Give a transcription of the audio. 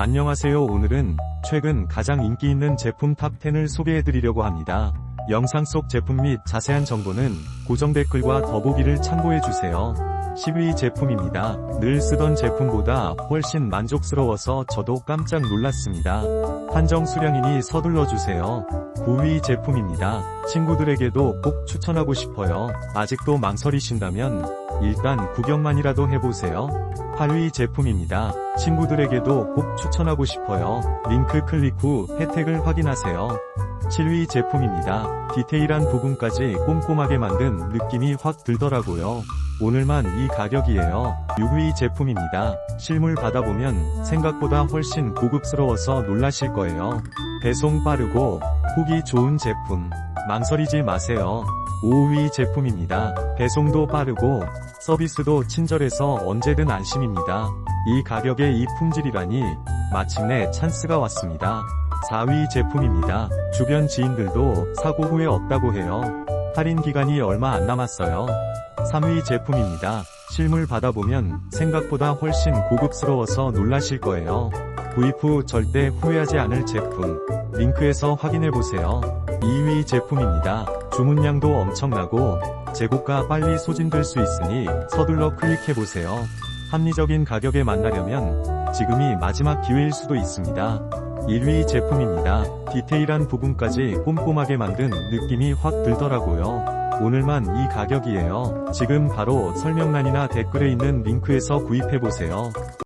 안녕하세요 오늘은 최근 가장 인기 있는 제품 탑10을 소개해드리려고 합니다. 영상 속 제품 및 자세한 정보는 고정 댓글과 더보기를 참고해주세요. 10위 제품입니다. 늘 쓰던 제품보다 훨씬 만족스러워서 저도 깜짝 놀랐습니다. 한정 수량이니 서둘러주세요. 9위 제품입니다. 친구들에게도 꼭 추천하고 싶어요. 아직도 망설이신다면 일단 구경만이라도 해보세요. 8위 제품입니다. 친구들에게도 꼭 추천하고 싶어요. 링크 클릭 후 혜택을 확인하세요. 7위 제품입니다. 디테일한 부분까지 꼼꼼하게 만든 느낌이 확 들더라고요. 오늘만 이 가격이에요. 6위 제품입니다. 실물 받아보면 생각보다 훨씬 고급스러워서 놀라실 거예요. 배송 빠르고 후기 좋은 제품. 망설이지 마세요. 5위 제품입니다. 배송도 빠르고 서비스도 친절해서 언제든 안심입니다. 이 가격에 이 품질이라니 마침내 찬스가 왔습니다. 4위 제품입니다. 주변 지인들도 사고 후에 없다고 해요. 할인 기간이 얼마 안 남았어요. 3위 제품입니다. 실물 받아보면 생각보다 훨씬 고급스러워서 놀라실 거예요. 구입 후 절대 후회하지 않을 제품. 링크에서 확인해보세요. 2위 제품입니다. 주문량도 엄청나고 재고가 빨리 소진될 수 있으니 서둘러 클릭해보세요. 합리적인 가격에 만나려면 지금이 마지막 기회일 수도 있습니다. 1위 제품입니다. 디테일한 부분까지 꼼꼼하게 만든 느낌이 확 들더라고요. 오늘만 이 가격이에요. 지금 바로 설명란이나 댓글에 있는 링크에서 구입해보세요.